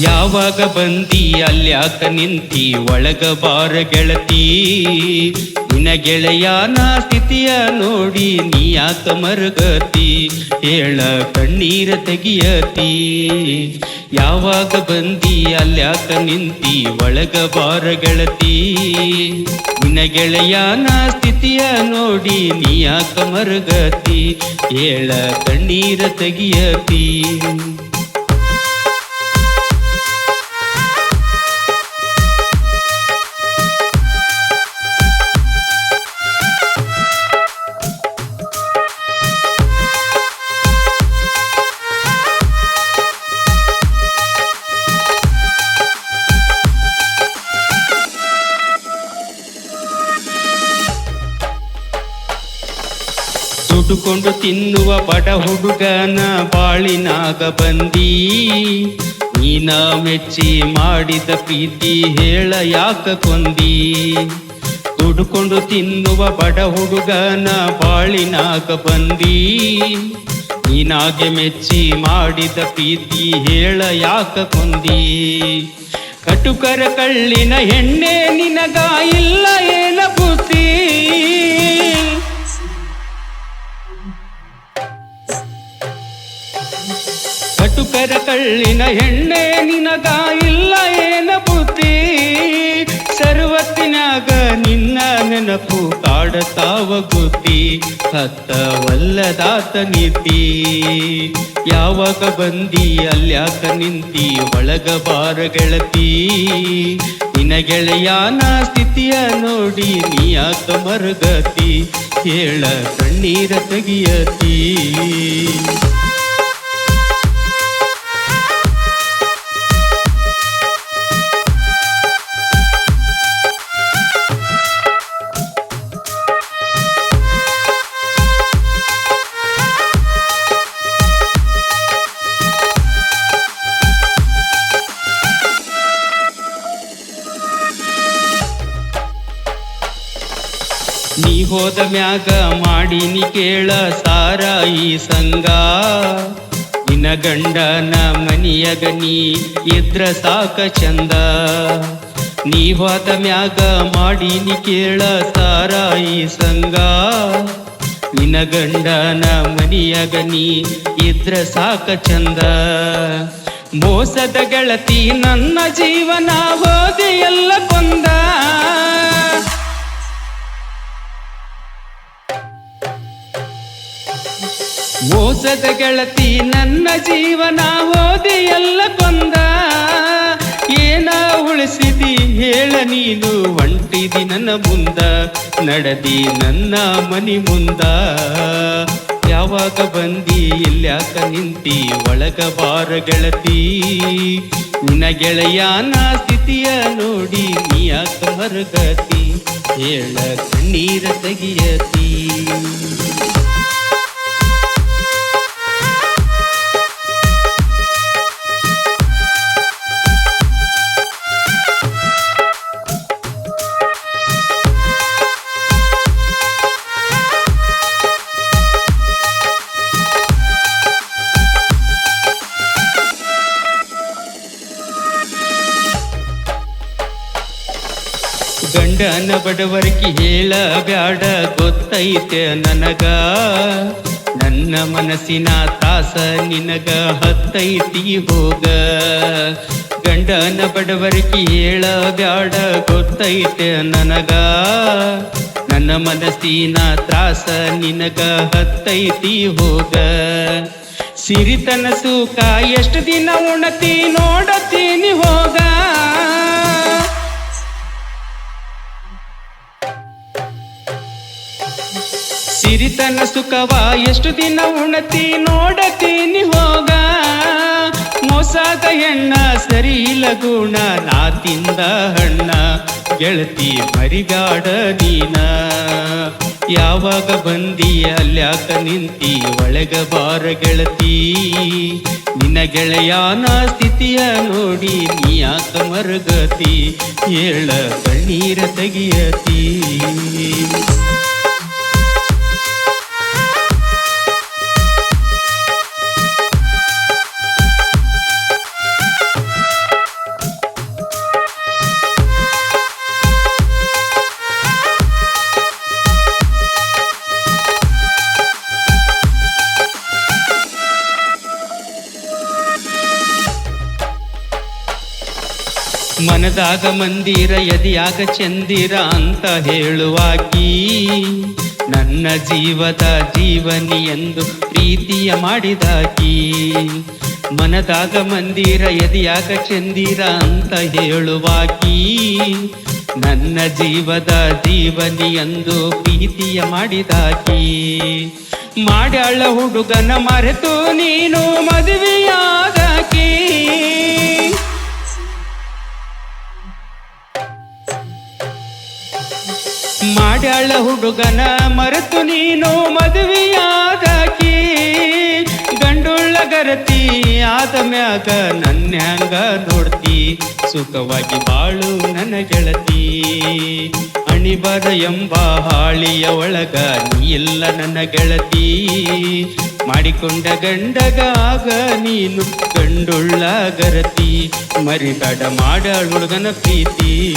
ಯಾವಾಗ ಬಂದಿ ಅಲ್ಯಾಕ ನಿಂತಿ, ಒಳಗ ಬಾರ ಗೆಳತಿ. ನಿನ ಗೆಳೆಯನ ಸ್ಥಿತಿಯ ನೋಡಿ, ನೀ ಯಾಕ ಮರುಗತಿ? ಹೇಳ ಕಣ್ಣೀರ ತೆಗಿಯತಿ. ಯಾವಾಗ ಬಂದಿ ಅಲ್ಯಾಕ ನಿಂತಿ, ಒಳಗ ಬಾರ ಗೆಳತಿ. ನಿನ ಗೆಳೆಯನ ಸ್ಥಿತಿಯ ನೋಡಿ, ನೀ ಯಾಕ ಮರುಗತಿ? ಹೇಳ ಕಣ್ಣೀರ ತೆಗಿಯತಿ. ದುಡುಕೊಂಡು ತಿನ್ನುವ ಬಡ ಹುಡುಗನ ಬಾಳಿನಾಗ ಬಂದಿ. ನೀನ ಮೆಚ್ಚಿ ಮಾಡಿದ ಪ್ರೀತಿ ಹೇಳ ಯಾಕ ಕೊಂದಿ? ದುಡುಕೊಂಡು ತಿನ್ನುವ ಬಡ ಹುಡುಗನ ಬಾಳಿನಾಗ ಬಂದಿ. ನೀನಾಗೆ ಮೆಚ್ಚಿ ಮಾಡಿದ ಪ್ರೀತಿ ಹೇಳ ಯಾಕ ಕೊಂದಿ? ಕಟುಕರ ಕಳ್ಳಿನ ಹೆಣ್ಣೆ ನಿನಗ ಇಲ್ಲ ಏನ ಬುದ್ಧಿ? ಕಟುಕರ ಕಳ್ಳಿನ ಹೆಣ್ಣೆ ನಿನಗ ಇಲ್ಲ ಏನ ಬುದ್ಧಿ ಸರ್ವತ್ತಿನಾಗ ನಿನ್ನ ನೆನಪು ಕಾಡತಾವ ಗುದ್ದಿ ಹತ್ತವಲ್ಲದಾತ ನೀತಿ. ಯಾವಾಗ ಬಂದಿ ಅಲ್ಯಾಕ ನಿಂತಿ, ಒಳಗ ಬಾರ ಗೆಳತಿ. ನಿನ ಗೆಳೆಯನ ಸ್ಥಿತಿಯ ನೋಡಿ ನೀ ಯಾಕ ಮರುಗತಿ? ಹೇಳ ಕಣ್ಣೀರ ತೆಗಿಯತಿ. ನೀ ಹೋದ ಮ್ಯಾಗ ಮಾಡಿನಿ ಕೇಳ ಈ ಸಂಗ ನಿನ್ನ ಗಂಡನ ಮನಿಯಗ ನೀ ಇದ್ರ ಸಾಕ ಚಂದ. ನೀ ಹೋದ ಮ್ಯಾಗ ಮಾಡಿನಿ ಕೇಳ ಈ ಸಂಗ ನಿನ್ನ ಗಂಡನ ಮನಿಯಗ ನೀ ಇದ್ರ ಸಾಕ ಚಂದ. ಮೋಸದ ಗೆಳತಿ ನನ್ನ ಜೀವನ ಹೋದೆಯಲ್ಲ ಕೊಂದ. ಮೋಸದ ಗೆಳತಿ, ನನ್ನ ಜೀವನ ಓದಿ ಎಲ್ಲ ಕೊಂದ. ಏನ ಉಳಿಸಿದಿ ಹೇಳ ನೀನು, ಹೊಂಟಿದಿ ನನ್ನ ಮುಂದ. ನಡೆದಿ ನನ್ನ ಮನಿ ಮುಂದ. ಯಾವಾಗ ಬಂದಿ, ಇಲ್ಯಾಕ ನಿಂತಿ, ಒಳಗ ಬಾರ ಗೆಳತಿ. ನಿನ್ನ ಗೆಳೆಯನ ಸ್ಥಿತಿಯ ನೋಡಿ, ನೀ ಯಾಕ ಮರುಗತಿ? ಹೇಳ ಕಣ್ಣೀರ ತೆಗಿಯತಿ. ಗಂಡನ ಬಡವರಿಗೆ ಹೇಳ ಬ್ಯಾಡ ಗೊತ್ತೈತೆ ನನಗ. ನನ್ನ ಮನಸ್ಸಿನ ತಾಸ ನಿನಗ ಹತ್ತೈತಿ ಹೋಗ. ಗಂಡನ ಬಡವರಿಗೆ ಹೇಳ ಬ್ಯಾಡ ಗೊತ್ತೈತೆ ನನಗ. ನನ್ನ ಮನಸ್ಸಿನ ತ್ರಾಸ ನಿನಗ ಹತ್ತೈತಿ ಹೋಗ. ಸಿರಿತನ ಸುಖ ಎಷ್ಟು ದಿನ ಉಣತಿ ನೋಡತೀನಿ ಸಿರಿತನ ಸುಖವ ಎಷ್ಟು ದಿನ ಉಣತಿ ನೋಡತೀನಿ ಹೋಗ. ಮೋಸದ ಹೆಣ್ಣ ಸರಿ ಇಲ್ಲ ಗುಣ, ನಾ ತಿಂದ ಹಣ್ಣ, ಗೆಳತಿ ಮರಿಗಾಡ ನೀನ. ಯಾವಾಗ ಬಂದಿ ಅಲ್ಯಾಕ ನಿಂತಿ, ಒಳಗ ಬಾರ ಗೆಳತಿ. ನಿನ್ನ ಗೆಳೆಯನ ಸ್ಥಿತಿಯ ನೋಡಿ, ನೀ ಯಾಕ ಮರುಗತಿ? ಹೇಳ ಕಣ್ಣೀರ ತೆಗಿಯತಿ. ಮನದಾಗ ಮಂದಿರ, ಎದಿಯಾಗ ಚಂದಿರ ಅಂತ ಹೇಳುವಾಕಿ ನನ್ನ ಜೀವದ ಜೀವನಿ ಎಂದು ಪ್ರೀತಿಯ ಮಾಡಿದಾಕಿ ಮನದಾಗ ಮಂದಿರ, ಎದಿಯಾಗ ಚಂದಿರ ಅಂತ ಹೇಳುವಾಕಿ ನನ್ನ ಜೀವದ ಜೀವನಿ ಎಂದು ಪ್ರೀತಿಯ ಮಾಡಿದಾಕಿ ಮಾಡ್ಯಾಳ ಹುಡುಗನ ಮರೆತು ನೀನು ಮದುವೆಯಾದಾಕಿ ಮಾಡ್ಯಾಳ ಹುಡುಗನ ಮರೆತು ನೀನು ಮದುವೆಯಾದಾಕಿ. ಗಂಡುಳ್ಳ ಗರತಿ ಆದ ಮ್ಯಾಗ ನನ್ಯಾಂಗ ನೋಡ್ತಿ. ಸುಖವಾಗಿ ಬಾಳು ನನ್ನ ಗೆಳತಿ. ಅಣಿಬರ ಎಂಬ ಹಾಳಿಯ ಒಳಗ ನೀ ಎಲ್ಲ ನನ್ನ ಗೆಳತಿ. ಮಾಡಿಕೊಂಡ ಗಂಡಗಾಗ ನೀನು ಗಂಡುಳ್ಳ ಗರತಿ. ಮರಿಬೇಡ ಹುಡುಗನ ಪ್ರೀತಿ.